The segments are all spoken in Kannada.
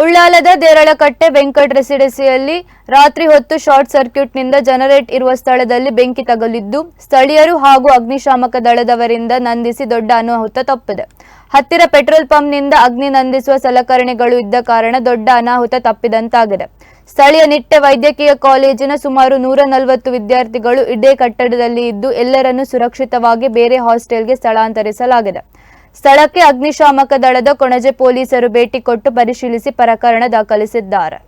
ಉಳ್ಳಾಲದ ದೇರಳಕಟ್ಟೆ ವೆಂಕಟ್ ರೆಸಿಡೆನ್ಸಿಯಲ್ಲಿ ರಾತ್ರಿ ಹೊತ್ತು ಶಾರ್ಟ್ ಸರ್ಕ್ಯೂಟ್ನಿಂದ ಜನರೇಟ್ ಇರುವ ಸ್ಥಳದಲ್ಲಿ ಬೆಂಕಿ ತಗಲಿದ್ದು, ಸ್ಥಳೀಯರು ಹಾಗೂ ಅಗ್ನಿಶಾಮಕ ದಳದವರಿಂದ ನಂದಿಸಿ ದೊಡ್ಡ ಅನಾಹುತ ತಪ್ಪಿದೆ. ಹತ್ತಿರ ಪೆಟ್ರೋಲ್ ಪಂಪ್ನಿಂದ ಅಗ್ನಿ ನಂದಿಸುವ ಸಲಕರಣೆಗಳು ಇದ್ದ ಕಾರಣ ದೊಡ್ಡ ಅನಾಹುತ ತಪ್ಪಿದಂತಾಗಿದೆ. ಸ್ಥಳೀಯ ನಿಟ್ಟೆ ವೈದ್ಯಕೀಯ ಕಾಲೇಜಿನ ಸುಮಾರು ನೂರ ನಲವತ್ತು ವಿದ್ಯಾರ್ಥಿಗಳು ಇದೇ ಕಟ್ಟಡದಲ್ಲಿ ಇದ್ದು, ಎಲ್ಲರನ್ನೂ ಸುರಕ್ಷಿತವಾಗಿ ಬೇರೆ ಹಾಸ್ಟೆಲ್ಗೆ ಸ್ಥಳಾಂತರಿಸಲಾಗಿದೆ. ಸ್ಥಳಕ್ಕೆ ಅಗ್ನಿಶಾಮಕ ದಳದ ಕೊಣಜೆ ಪೊಲೀಸರು ಭೇಟಿ ಕೊಟ್ಟು ಪರಿಶೀಲಿಸಿ ಪ್ರಕರಣ ದಾಖಲಿಸಿದ್ದಾರೆ.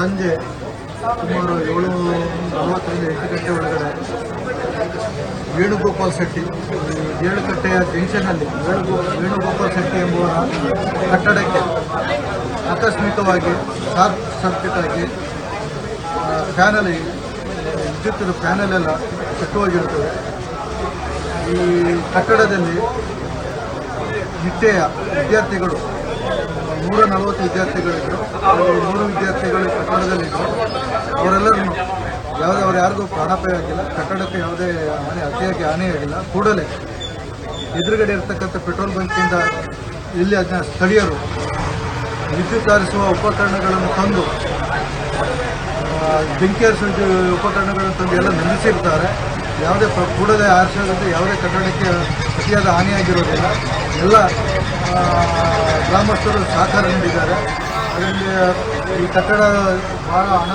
ಸಂಜೆ ಸುಮಾರು ಏಳು ನಲವತ್ತರಿಂದ ಎಂಟು ಗಂಟೆ ಒಳಗಡೆ ವೇಣುಗೋಪಾಲ್ ಶೆಟ್ಟಿ, ಏಳುಕಟ್ಟೆಯ ಜಂಕ್ಷನ್ನಲ್ಲಿ ವೇಣುಗೋ ವೇಣುಗೋಪಾಲ್ ಶೆಟ್ಟಿ ಎಂಬುವರ ಕಟ್ಟಡಕ್ಕೆ ಆಕಸ್ಮಿಕವಾಗಿ ಶಾರ್ಟ್ ಸರ್ಕ್ಯೂಟ್ ಆಗಿ ಪ್ಯಾನಲ್ ವಿದ್ಯುತ್ ಪ್ಯಾನಲ್ ಎಲ್ಲ ಕೆಟ್ಟೋಗಿರುತ್ತದೆ ಈ ಕಟ್ಟಡದಲ್ಲಿ ನಿಟ್ಟೆಯ ವಿದ್ಯಾರ್ಥಿಗಳು, ನೂರ ನಲವತ್ತು ವಿದ್ಯಾರ್ಥಿಗಳಿದ್ದರು. ನೂರು ವಿದ್ಯಾರ್ಥಿಗಳು ಕಟ್ಟಡದಲ್ಲಿದ್ದರು. ಅವರೆಲ್ಲರನ್ನು ಯಾವುದೇ ಅವ್ರು ಯಾರಿಗೂ ಪ್ರಾಣಾಪಾಯ ಆಗಿಲ್ಲ, ಕಟ್ಟಡಕ್ಕೆ ಯಾವುದೇ ಹಾನಿ, ಅತಿಯಾಗಿ ಹಾನಿಯಾಗಿಲ್ಲ ಕೂಡಲೇ ಎದುರುಗಡೆ ಇರತಕ್ಕಂಥ ಪೆಟ್ರೋಲ್ ಬಂಕಿಂದ ಇಲ್ಲಿ ಅದನ್ನ ಸ್ಥಳೀಯರು ವಿದ್ಯುತ್ ಹಾರಿಸುವ ಉಪಕರಣಗಳನ್ನು ತಂದು ಬೆಂಕಿ ಹರಿಸುವ ಉಪಕರಣಗಳನ್ನು ತಂದು ಎಲ್ಲ ನಿಲ್ಲಿಸಿರ್ತಾರೆ ಯಾವುದೇ ಕೂಡಲೇ ಆರಿಸೋದಂತೆ ಯಾವುದೇ ಕಟ್ಟಡಕ್ಕೆ ಅತಿಯಾದ ಹಾನಿಯಾಗಿರೋದಿಲ್ಲ ಎಲ್ಲ ಗ್ರಾಮಸ್ಥರು ಸಹಕಾರ ನೀಡಿದ್ದಾರೆ. ಅದರಲ್ಲಿ ಈ ಕಟ್ಟಡ ಭಾಳ ಹಣ